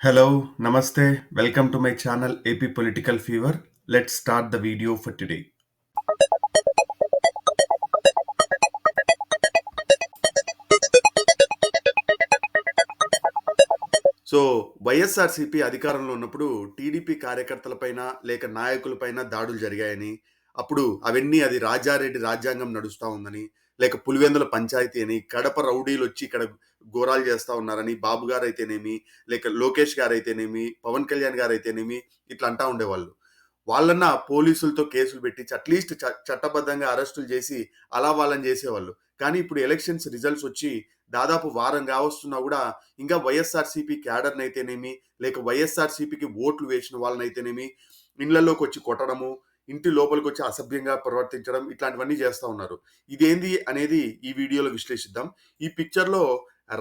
Hello నమస్తే welcome to my channel AP political fever let start the video for today so YSRCP అధికారంలో ఉన్నప్పుడు TDP కార్యకర్తలపైన లేక నాయకులపైన దాడులు జరిగాయని అప్పుడు అవన్నీ అది రాజారెడ్డి రాజ్యాంగం నడుస్తూ ఉందని లేక పులివెందుల పంచాయతీ అని కడప రౌడీలు వచ్చి ఇక్కడ ఘోరాలు చేస్తా ఉన్నారని బాబు గారు అయితేనేమి లేక లోకేష్ గారు అయితేనేమి పవన్ కళ్యాణ్ గారు అయితేనేమి ఇట్లా అంటా ఉండేవాళ్ళు. వాళ్ళన్న పోలీసులతో కేసులు పెట్టి అట్లీస్ట్ చట్టబద్ధంగా అరెస్టులు చేసి అలా వాళ్ళని చేసేవాళ్ళు. కానీ ఇప్పుడు ఎలక్షన్స్ రిజల్ట్స్ వచ్చి దాదాపు వారం కావస్తున్నా కూడా ఇంకా వైఎస్ఆర్సీపీ క్యాడర్ని అయితేనేమి లేక వైఎస్ఆర్సీపీకి ఓట్లు వేసిన వాళ్ళనైతేనేమి ఇళ్ళలోకి వచ్చి కొట్టడము ఇంటి లోపలికి వచ్చి అసభ్యంగా ప్రవర్తించడం ఇట్లాంటివన్నీ చేస్తూ ఉన్నారు. ఇదేంది అనేది ఈ వీడియోలో విశ్లేషిద్దాం. ఈ పిక్చర్లో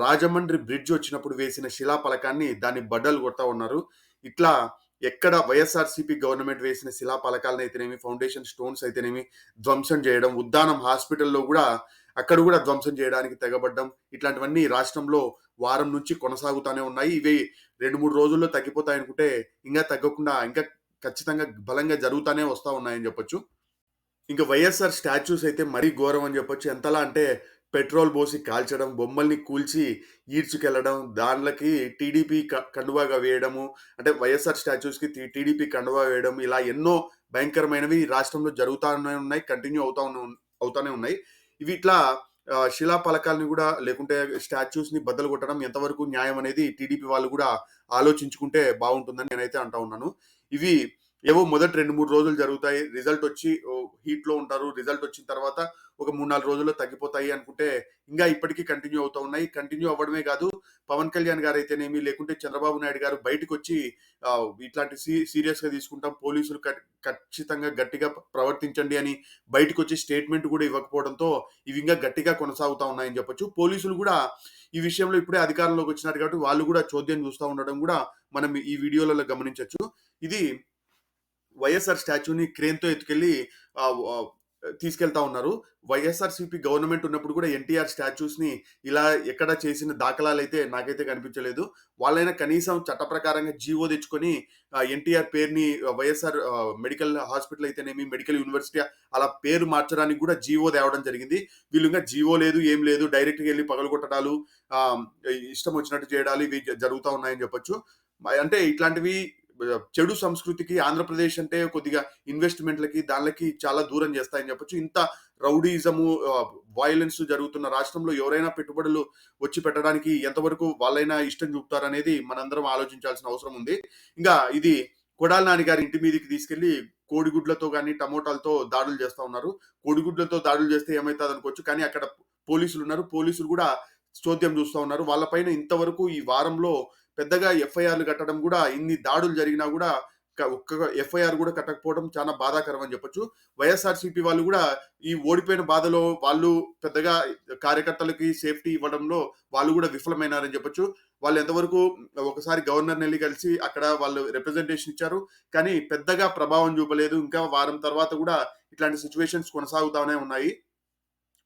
రాజమండ్రి బ్రిడ్జ్ వచ్చినప్పుడు వేసిన శిలా పలకాన్ని దాన్ని బడ్డలు కొడతా ఉన్నారు. ఇట్లా ఎక్కడ వైఎస్ఆర్సీపీ గవర్నమెంట్ వేసిన శిలా పలకాలను అయితేనేమి ఫౌండేషన్ స్టోన్స్ అయితేనేమి ధ్వంసం చేయడం ఉద్దానం హాస్పిటల్లో కూడా అక్కడ కూడా ధ్వంసం చేయడానికి తెగబడ్డం ఇట్లాంటివన్నీ రాష్ట్రంలో వారం నుంచి కొనసాగుతూనే ఉన్నాయి. ఇవి రెండు మూడు రోజుల్లో తగ్గిపోతాయి అనుకుంటే ఇంకా తగ్గకుండా ఇంకా ఖచ్చితంగా బలంగా జరుగుతూనే వస్తూ ఉన్నాయని చెప్పొచ్చు. ఇంకా వైఎస్ఆర్ స్టాచ్యూస్ అయితే మరీ ఘోరం అని చెప్పొచ్చు. ఎంతలా అంటే పెట్రోల్ పోసి కాల్చడం బొమ్మల్ని కూల్చి ఈడ్చుకెళ్ళడం దానిలకి టీడీపీ కండువాగా వేయడము అంటే వైఎస్ఆర్ స్టాచ్యూస్కి టీడీపీ కండువా వేయడం ఇలా ఎన్నో భయంకరమైనవి రాష్ట్రంలో జరుగుతూనే ఉన్నాయి కంటిన్యూ అవుతా అవుతానే ఉన్నాయి. ఇవి ఇట్లా శిలా పలకాలని కూడా లేకుంటే స్టాచ్యూస్ని బద్దలు కొట్టడం ఎంతవరకు న్యాయం అనేది టీడీపీ వాళ్ళు కూడా ఆలోచించుకుంటే బాగుంటుందని నేనైతే అంటా ఉన్నాను. ఇవి ఏవో మొదటి రెండు మూడు రోజులు జరుగుతాయి. రిజల్ట్ వచ్చి హీట్లో ఉంటారు. రిజల్ట్ వచ్చిన తర్వాత ఒక మూడు నాలుగు రోజుల్లో తగ్గిపోతాయి అనుకుంటే ఇంకా ఇప్పటికీ కంటిన్యూ అవుతూ ఉన్నాయి. కంటిన్యూ అవ్వడమే కాదు పవన్ కళ్యాణ్ గారు అయితేనేమి లేకుంటే చంద్రబాబు నాయుడు గారు బయటకు వచ్చి ఇట్లాంటి సీరియస్గా తీసుకుంటాం. పోలీసులు ఖచ్చితంగా గట్టిగా ప్రవర్తించండి అని బయటకు వచ్చి స్టేట్మెంట్ కూడా ఇవ్వకపోవడంతో ఇవి ఇంకా గట్టిగా కొనసాగుతా ఉన్నాయని చెప్పొచ్చు. పోలీసులు కూడా ఈ విషయంలో ఇప్పుడే అధికారంలోకి వచ్చినారు కాబట్టి వాళ్ళు కూడా చోద్యం చూస్తూ ఉండడం కూడా మనం ఈ వీడియోలలో గమనించవచ్చు ఇది వైఎస్ఆర్ స్టాచ్యూని క్రేన్తో ఎత్తుకెళ్ళి తీసుకెళ్తా ఉన్నారు. వైఎస్ఆర్సీపీ గవర్నమెంట్ ఉన్నప్పుడు కూడా ఎన్టీఆర్ స్టాచ్యూస్ని ఇలా ఎక్కడ చేసిన దాఖలాలు అయితే నాకైతే కనిపించలేదు. వాళ్ళైనా కనీసం చట్ట ప్రకారంగా జీవో తెచ్చుకొని ఎన్టీఆర్ పేరుని వైఎస్ఆర్ మెడికల్ హాస్పిటల్ అయితేనేమి మెడికల్ యూనివర్సిటీ అలా పేరు మార్చడానికి కూడా జీవో తేవడం జరిగింది. వీళ్ళు ఇంకా జీవో లేదు ఏం లేదు డైరెక్ట్గా వెళ్ళి పగలగొట్టడాలు ఇష్టం వచ్చినట్టు చేయడాలు ఇవి జరుగుతూ ఉన్నాయని చెప్పొచ్చు. అంటే ఇట్లాంటివి చెడు సంస్కృతికి ఆంధ్రప్రదేశ్ అంటే కొద్దిగా ఇన్వెస్ట్మెంట్లకి దానికి చాలా దూరం చేస్తాయని చెప్పొచ్చు. ఇంత రౌడీజము వైలెన్స్ జరుగుతున్న రాష్ట్రంలో ఎవరైనా పెట్టుబడులు వచ్చి పెట్టడానికి ఎంతవరకు వాళ్ళైనా ఇష్టం చూపుతారనేది మనందరం ఆలోచించాల్సిన అవసరం ఉంది. ఇంకా ఇది కొడాల నాని గారి ఇంటి మీదకి తీసుకెళ్ళి కోడిగుడ్లతో కానీ టమోటాలతో దాడులు చేస్తూ ఉన్నారు. కోడిగుడ్లతో దాడులు చేస్తే ఏమవుతుంది అనుకోవచ్చు కానీ అక్కడ పోలీసులు ఉన్నారు పోలీసులు కూడా చోద్యం చూస్తూ ఉన్నారు. వాళ్ళపైన ఇంతవరకు ఈ వారంలో పెద్దగా ఎఫ్ఐఆర్లు కట్టడం కూడా ఇన్ని దాడులు జరిగినా కూడా ఒక్క ఎఫ్ఐఆర్ కూడా కట్టకపోవడం చాలా బాధాకరం అని చెప్పొచ్చు. వైఎస్ఆర్సీపీ వాళ్ళు కూడా ఈ ఓడిపోయిన బాధలో వాళ్ళు పెద్దగా కార్యకర్తలకి సేఫ్టీ ఇవ్వడంలో వాళ్ళు కూడా విఫలమైనారని చెప్పొచ్చు. వాళ్ళు ఎంతవరకు ఒకసారి గవర్నర్ నెల్లి కలిసి అక్కడ వాళ్ళు రిప్రజెంటేషన్ ఇచ్చారు. కానీ పెద్దగా ప్రభావం చూపలేదు. ఇంకా వారం తర్వాత కూడా ఇట్లాంటి సిచ్యువేషన్స్ కొనసాగుతానే ఉన్నాయి.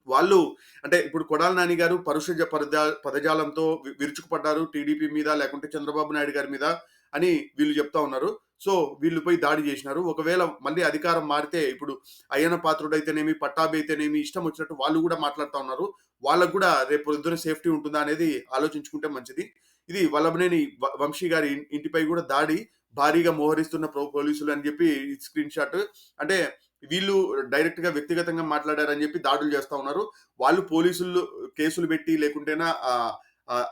వాళ్ళు అంటే ఇప్పుడు కొడాల నాని గారు పరుష పదజా పదజాలంతో విరుచుకుపడ్డారు టీడీపీ మీద లేకుంటే చంద్రబాబు నాయుడు గారి మీద అని వీళ్ళు చెప్తా ఉన్నారు. సో వీళ్ళు పోయి దాడి చేసినారు. ఒకవేళ మళ్ళీ అధికారం మారితే ఇప్పుడు అయ్యన పాత్రుడు అయితేనేమి పట్టాభి అయితేనేమి ఇష్టం వచ్చినట్టు వాళ్ళు కూడా మాట్లాడుతూ ఉన్నారు. వాళ్ళకు కూడా రేపు పొద్దున సేఫ్టీ ఉంటుందా అనేది ఆలోచించుకుంటే మంచిది. ఇది వల్లభనేని వంశీ గారి ఇంటిపై కూడా దాడి భారీగా మోహరిస్తున్న పోలీసులు అని చెప్పి స్క్రీన్ షాట్. అంటే వీళ్ళు డైరెక్ట్గా వ్యక్తిగతంగా మాట్లాడారని చెప్పి దాడులు చేస్తా ఉన్నారు. వాళ్ళు పోలీసులు కేసులు పెట్టి లేకుంటేనా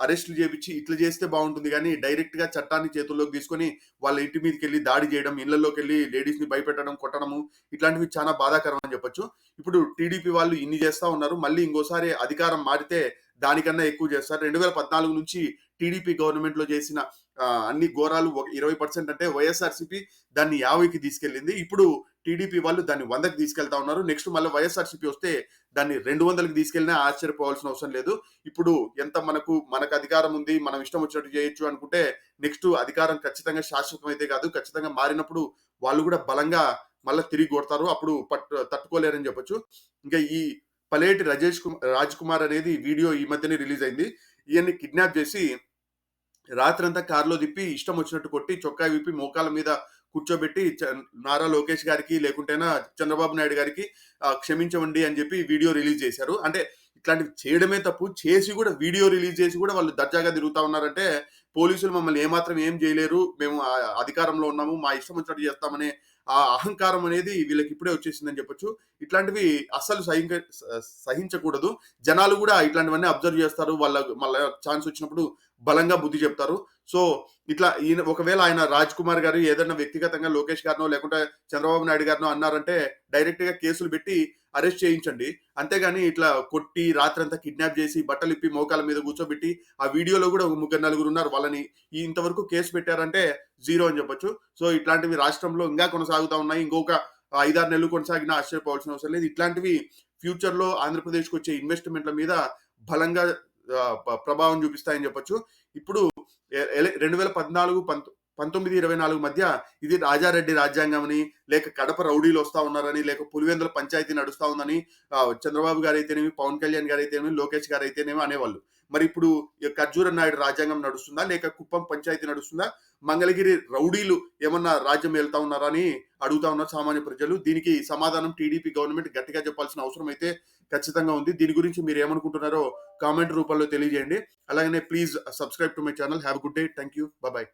అరెస్టులు చేపించి ఇట్లా చేస్తే బాగుంటుంది కానీ డైరెక్ట్గా చట్టాన్ని చేతుల్లోకి తీసుకొని వాళ్ళ ఇంటి మీదకి వెళ్ళి దాడి చేయడం ఇళ్ళలోకి వెళ్ళి లేడీస్ని భయపెట్టడం కొట్టడము ఇట్లాంటివి చాలా బాధాకరం అని చెప్పొచ్చు. ఇప్పుడు టీడీపీ వాళ్ళు ఇన్ని చేస్తా ఉన్నారు. మళ్ళీ ఇంకోసారి అధికారం మారితే దానికన్నా ఎక్కువ చేస్తారు. రెండు వేల పద్నాలుగు నుంచి టీడీపీ గవర్నమెంట్లో చేసిన అన్ని ఘోరాలు ఇరవై పర్సెంట్ అంటే వైఎస్ఆర్సీపీ దాన్ని యాభైకి తీసుకెళ్ళింది. ఇప్పుడు టీడీపీ వాళ్ళు దాన్ని వందకి తీసుకెళ్తా ఉన్నారు. నెక్స్ట్ మళ్ళీ వైఎస్ఆర్సీపీ వస్తే దాన్ని రెండు వందలకి తీసుకెళ్ళినా ఆశ్చర్యపోవాల్సిన అవసరం లేదు. ఇప్పుడు ఎంత మనకు మనకు అధికారం ఉంది మనం ఇష్టం వచ్చినట్టు చేయొచ్చు అనుకుంటే నెక్స్ట్ అధికారం ఖచ్చితంగా శాశ్వతం అయితే కాదు. ఖచ్చితంగా మారినప్పుడు వాళ్ళు కూడా బలంగా మళ్ళీ తిరిగి కొడతారు. అప్పుడు పట్టు తట్టుకోలేరని చెప్పొచ్చు. ఇంకా ఈ పలేటి రజేష్ కుమార్ రాజ్ కుమార్ అనేది వీడియో ఈ మధ్యనే రిలీజ్ అయింది. ఈయన్ని కిడ్నాప్ చేసి రాత్రంతా కారులో తిప్పి ఇష్టం వచ్చినట్టు కొట్టి చొక్కా విప్పి మోకాల మీద కూర్చోబెట్టి చ- నారా లోకేష్ గారికి లేకుంటేనా చంద్రబాబు నాయుడు గారికి క్షమించవండి అని చెప్పి వీడియో రిలీజ్ చేశారు. అంటే ఇట్లాంటివి చేయడమే తప్పు. చేసి కూడా వీడియో రిలీజ్ చేసి కూడా వాళ్ళు దర్జాగా తిరుగుతా ఉన్నారంటే పోలీసులు మమ్మల్ని ఏమాత్రం ఏం చేయలేరు. మేము ఆ అధికారంలో ఉన్నాము. మా ఇష్టం వచ్చినట్టు చేస్తామనే ఆ అహంకారం అనేది వీళ్ళకి ఇప్పుడే వచ్చేసిందని చెప్పొచ్చు. ఇట్లాంటివి అస్సలు సహించ సహించకూడదు. జనాలు కూడా ఇట్లాంటివన్నీ అబ్జర్వ్ చేస్తారు. వాళ్ళ మళ్ళీ ఛాన్స్ వచ్చినప్పుడు బలంగా బుద్ధి చెప్తారు. సో ఇట్లా ఈయన ఒకవేళ ఆయన రాజ్ కుమార్ గారు ఏదైనా వ్యక్తిగతంగా లోకేష్ గారినో లేకుంటే చంద్రబాబు నాయుడు గారినో అన్నారంటే డైరెక్ట్గా కేసులు పెట్టి అరెస్ట్ చేయించండి. అంతేగాని ఇట్లా కొట్టి రాత్రంతా కిడ్నాప్ చేసి బట్టలు ఇప్పి మోకాల మీద కూర్చోబెట్టి ఆ వీడియోలో కూడా ఒక ముగ్గురు నలుగురు ఉన్నారు. వాళ్ళని ఈ ఇంతవరకు కేసు పెట్టారంటే జీరో అని చెప్పొచ్చు. సో ఇట్లాంటివి రాష్ట్రంలో ఇంకా కొనసాగుతా ఉన్నాయి. ఇంకొక ఐదారు నెలలు కొనసాగినా ఆశ్చర్యపోవాల్సిన అవసరం లేదు. ఇట్లాంటివి ఫ్యూచర్లో ఆంధ్రప్రదేశ్కి వచ్చే ఇన్వెస్ట్మెంట్ల మీద బలంగా ప్రభావం చూపిస్తాయని చెప్పొచ్చు. ఇప్పుడు రెండు వేల పద్నాలుగు పంత పంతొమ్మిది ఇరవై నాలుగు మధ్య ఇది రాజారెడ్డి రాజ్యాంగం అని లేక కడప రౌడీలు వస్తా ఉన్నారని లేక పులివెందుల పంచాయతీ నడుస్తా ఉందని చంద్రబాబు గారు అయితేనేమి పవన్ కళ్యాణ్ గారు అయితేనేమి లోకేష్ గారు అయితేనేమి అనేవాళ్ళు. మరి ఇప్పుడు ఖర్జూర నాయుడు రాజ్యాంగం నడుస్తుందా లేక కుప్పం పంచాయతీ నడుస్తుందా మంగళగిరి రౌడీలు ఏమన్నా రాజ్యం వెళ్తా ఉన్నారా అని అడుగుతా ఉన్నారు సామాన్య ప్రజలు దీనికి సమాధానం టీడీపీ గవర్నమెంట్ గట్టిగా చెప్పాల్సిన అవసరం అయితే ఖచ్చితంగా ఉంది. దీని గురించి మీరు ఏమనుకుంటున్నారో కామెంట్ రూపంలో తెలియజేయండి. అలాగనే please subscribe to my channel. Have good day. Thank you bye.